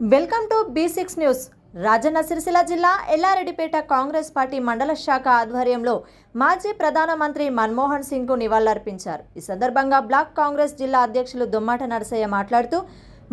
Welcome to V six news. Rajanna Sircilla జిల్లా Yellareddypet Congress party మండల శాఖ ఆధ్వర్యంలో మాజీ ప్రధానమంత్రి మన్మోహన్ సింగ్కు నివాళులర్పించారు. ఈ సందర్భంగా బ్లాక్ కాంగ్రెస్ జిల్లా అధ్యక్షులు దుమ్మాట నరసయ్య మాట్లాడుతూ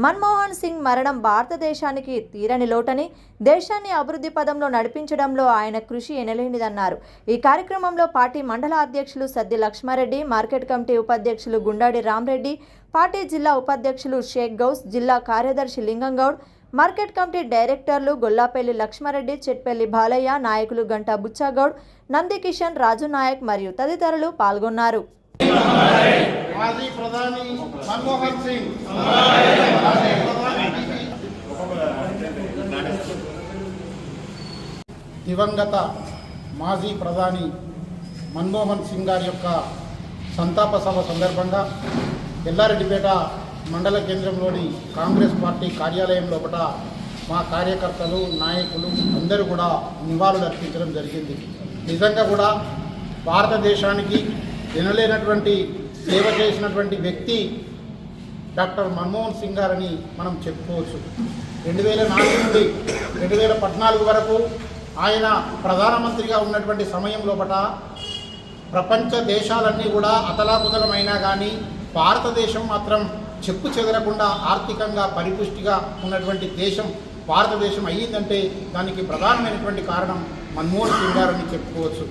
మన్మోహన్ సింగ్ మరణం భారతదేశానికి తీరని లోటని దేశాన్ని అభివృద్ధి పదంలో నడిపించడంలో ఆయన కృషి ఎనలేనిదన్నారు. ఈ కార్యక్రమంలో పార్టీ మండల అధ్యక్షులు సద్ది లక్ష్మారెడ్డి మార్కెట్ కమిటీ ఉపాధ్యక్షులు గుండాడి రామ్రెడ్డి పార్టీ జిల్లా ఉపాధ్యక్షులు షేక్ గౌస్ జిల్లా కార్యదర్శి లింగంగౌడ్ మార్కెట్ కమిటీ డైరెక్టర్లు గొల్లాపల్లి లక్ష్మారెడ్డి చెట్పల్లి బాలయ్య నాయకులు గంటా బుచ్చాగౌడ్ నందికిషన్ రాజు నాయక్ మరియు తదితరులు పాల్గొన్నారు. మాజీ ప్రధాని మన్మోహన్ సింగ్. దివంగత మాజీ ప్రధాని మన్మోహన్ సింగ్ గారి యొక్క సంతాప సభ సందర్భంగా ఎల్లారెడ్డిపేట మండల కేంద్రంలోని కాంగ్రెస్ పార్టీ కార్యాలయం లోపల మా కార్యకర్తలు నాయకులు అందరూ కూడా నివాళులు అర్పించడం జరిగింది. నిజంగా కూడా భారతదేశానికి వినలేనటువంటి సేవ చేసినటువంటి వ్యక్తి డాక్టర్ మన్మోహన్ సింగ్ గారని మనం చెప్పుకోవచ్చు. రెండు వేల నాలుగు నుండి రెండు వేల పద్నాలుగు వరకు ఆయన ప్రధానమంత్రిగా ఉన్నటువంటి సమయం లోపల ప్రపంచ దేశాలన్నీ కూడా అతలాకుతలమైనా కానీ భారతదేశం మాత్రం చెప్పు చెదరకుండా ఆర్థికంగా పరిపుష్టిగా ఉన్నటువంటి దేశం భారతదేశం అయ్యిందంటే దానికి ప్రధానమైనటువంటి కారణం మన్మోహన్ సింగ్ గారని చెప్పుకోవచ్చు.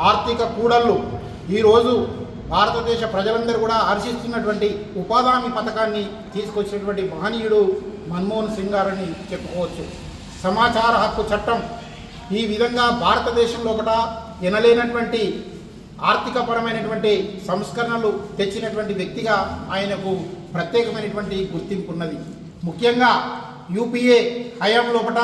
ఆర్థిక కూడళ్ళు. ఈరోజు భారతదేశ ప్రజలందరూ కూడా హర్షిస్తున్నటువంటి ఉపాధి పథకాన్ని తీసుకొచ్చినటువంటి మహనీయుడు మన్మోహన్ సింగ్ గారని చెప్పుకోవచ్చు. సమాచార హక్కు చట్టం. ఈ విధంగా భారతదేశంలో ఒకట ఎనలేనటువంటి ఆర్థికపరమైనటువంటి సంస్కరణలు తెచ్చినటువంటి వ్యక్తిగా ఆయనకు ప్రత్యేకమైనటువంటి గుర్తింపు ఉన్నది ముఖ్యంగా యూపీఏ హయాం లోపల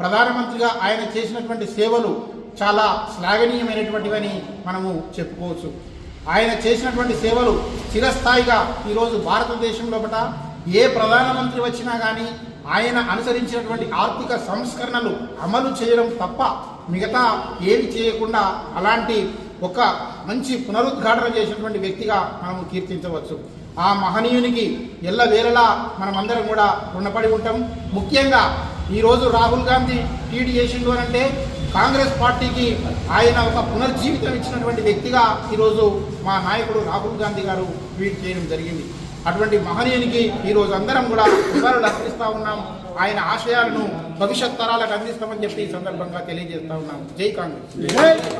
ప్రధానమంత్రిగా ఆయన చేసినటువంటి సేవలు చాలా శ్లాఘనీయమైనటువంటివని మనము చెప్పుకోవచ్చు. ఆయన చేసినటువంటి సేవలు చిరస్థాయిగా ఈరోజు భారతదేశం లోపల ఏ ప్రధానమంత్రి వచ్చినా కానీ ఆయన అనుసరించినటువంటి ఆర్థిక సంస్కరణలు అమలు చేయడం తప్ప మిగతా ఏమి చేయకుండా అలాంటి ఒక మంచి పునరుద్ఘాటన చేసినటువంటి వ్యక్తిగా మనము కీర్తించవచ్చు. ఆ మహనీయునికి ఎల్ల వేళలా మనమందరం కూడా రుణపడి ఉంటాం. ముఖ్యంగా ఈరోజు రాహుల్ గాంధీ టీడీ చేసిండు అని అంటే కాంగ్రెస్ పార్టీకి ఆయన ఒక పునర్జీవితం ఇచ్చినటువంటి వ్యక్తిగా ఈరోజు మా నాయకుడు రాహుల్ గాంధీ గారు ట్వీట్ చేయడం జరిగింది. అటువంటి మహనీయునికి ఈరోజు అందరం కూడా నివాళులు అర్పిస్తూ ఉన్నాం. ఆయన ఆశయాలను భవిష్యత్ తరాలకు అందిస్తామని చెప్పి ఈ సందర్భంగా తెలియజేస్తా ఉన్నాం. జై కాంగ్రెస్.